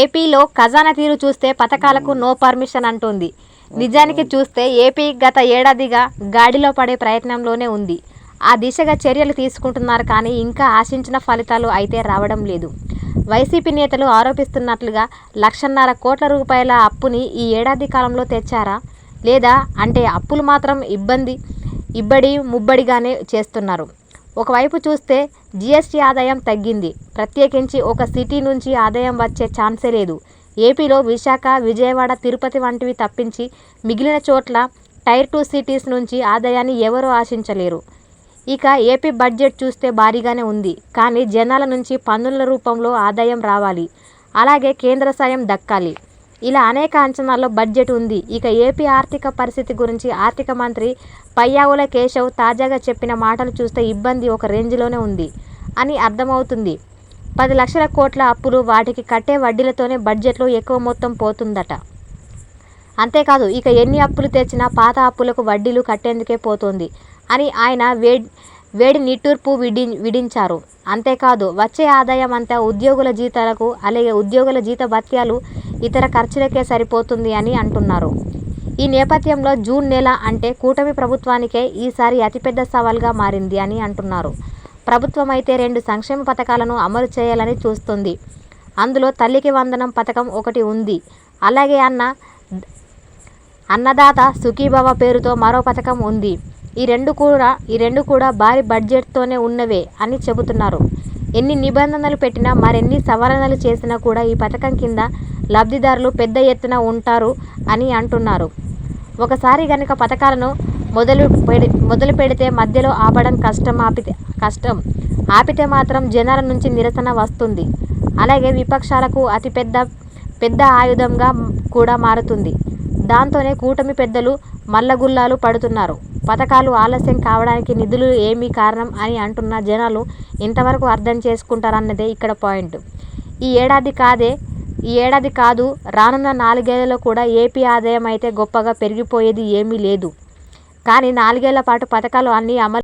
ఏపీలో ఖజానా తీరు చూస్తే పథకాలకు నో పర్మిషన్ అంటోంది. నిజానికి చూస్తే ఏపీ గత ఏడాదిగా గాడిలో పడే ప్రయత్నంలోనే ఉంది. ఆ దిశగా చర్యలు తీసుకుంటున్నారు కానీ ఇంకా ఆశించిన ఫలితాలు అయితే రావడం లేదు. వైసీపీ నేతలు ఆరోపిస్తున్నట్లుగా లక్షన్నర కోట్ల రూపాయల అప్పుని ఈ ఏడాది కాలంలో తెచ్చారా? లేదా అంటే అప్పులు మాత్రం ఇబ్బంది ఇబ్బడి ముబ్బడిగానే చేస్తున్నారు. ఒకవైపు చూస్తే జీఎస్టీ ఆదాయం తగ్గింది. ప్రత్యేకించి ఒక సిటీ నుంచి ఆదాయం వచ్చే ఛాన్సే లేదు. ఏపీలో విశాఖ విజయవాడ తిరుపతి వంటివి తప్పించి మిగిలిన చోట్ల టైర్ టూ సిటీస్ నుంచి ఆదాయాన్ని ఎవరూ ఆశించలేరు. ఇక ఏపీ బడ్జెట్ చూస్తే భారీగానే ఉంది. కానీ జనాల నుంచి పన్నుల రూపంలో ఆదాయం రావాలి. అలాగే కేంద్ర సాయం దక్కాలి. ఇలా అనేక అంచనాల్లో బడ్జెట్ ఉంది. ఇక ఏపీ ఆర్థిక పరిస్థితి గురించి ఆర్థిక మంత్రి పయ్యావుల కేశవ్ తాజాగా చెప్పిన మాటలు చూస్తే ఇబ్బంది ఒక రేంజ్లోనే ఉంది అని అర్థమవుతుంది. పది లక్షల కోట్ల అప్పులు వాటికి కట్టే వడ్డీలతోనే బడ్జెట్లో ఎక్కువ మొత్తం పోతుందట. అంతేకాదు ఇక ఎన్ని అప్పులు తెచ్చినా పాత అప్పులకు వడ్డీలు కట్టేందుకే పోతుంది అని ఆయన వేడి వేడి నిట్టూర్పు విడి విడించారు. అంతేకాదు వచ్చే ఆదాయం అంతా ఉద్యోగుల జీతాలకు అలాగే ఉద్యోగుల జీత భత్యాలు ఇతర ఖర్చులకే సరిపోతుంది అని అంటున్నారు. ఈ నేపథ్యంలో జూన్ నెల అంటే కూటమి ప్రభుత్వానికే ఈసారి అతిపెద్ద సవాల్గా మారింది అని అంటున్నారు. ప్రభుత్వం అయితే రెండు సంక్షేమ పథకాలను అమలు చేయాలని చూస్తుంది. అందులో తల్లికి వందనం పథకం ఒకటి ఉంది. అలాగే అన్న అన్నదాత సుఖీభవ పేరుతో మరో పథకం ఉంది. ఈ రెండు కూడా ఈ రెండు కూడా భారీ బడ్జెట్తోనే ఉన్నవే అని చెబుతున్నారు. ఎన్ని నిబంధనలు పెట్టినా మరెన్ని సవరణలు చేసినా కూడా ఈ పథకం కింద లబ్ధిదారులు పెద్ద ఎత్తున ఉంటారు అని అంటున్నారు. ఒకసారి గనుక పథకాలను మొదలు పెడి మొదలు పెడితే మధ్యలో ఆపడం కష్టం ఆపితే కష్టం. ఆపితే మాత్రం జనాల నుంచి నిరసన వస్తుంది. అలాగే విపక్షాలకు అతిపెద్ద పెద్ద ఆయుధంగా కూడా మారుతుంది. దాంతోనే కూటమి పెద్దలు మల్లగుల్లాలు పడుతున్నారు. పథకాలు ఆలస్యం కావడానికి నిధులు ఏమీ కారణం అని అంటున్న జనాలు ఇంతవరకు అర్థం చేసుకుంటారన్నదే ఇక్కడ పాయింట్. ఈ ఏడాది కాదే ఈ ఏడాది కాదు రానున్న నాలుగేళ్ళలో కూడా ఏపీ ఆదాయం అయితే గొప్పగా పెరిగిపోయేది ఏమీ లేదు. కానీ నాలుగేళ్ళ పాటు పథకాలు అన్నీ అమలు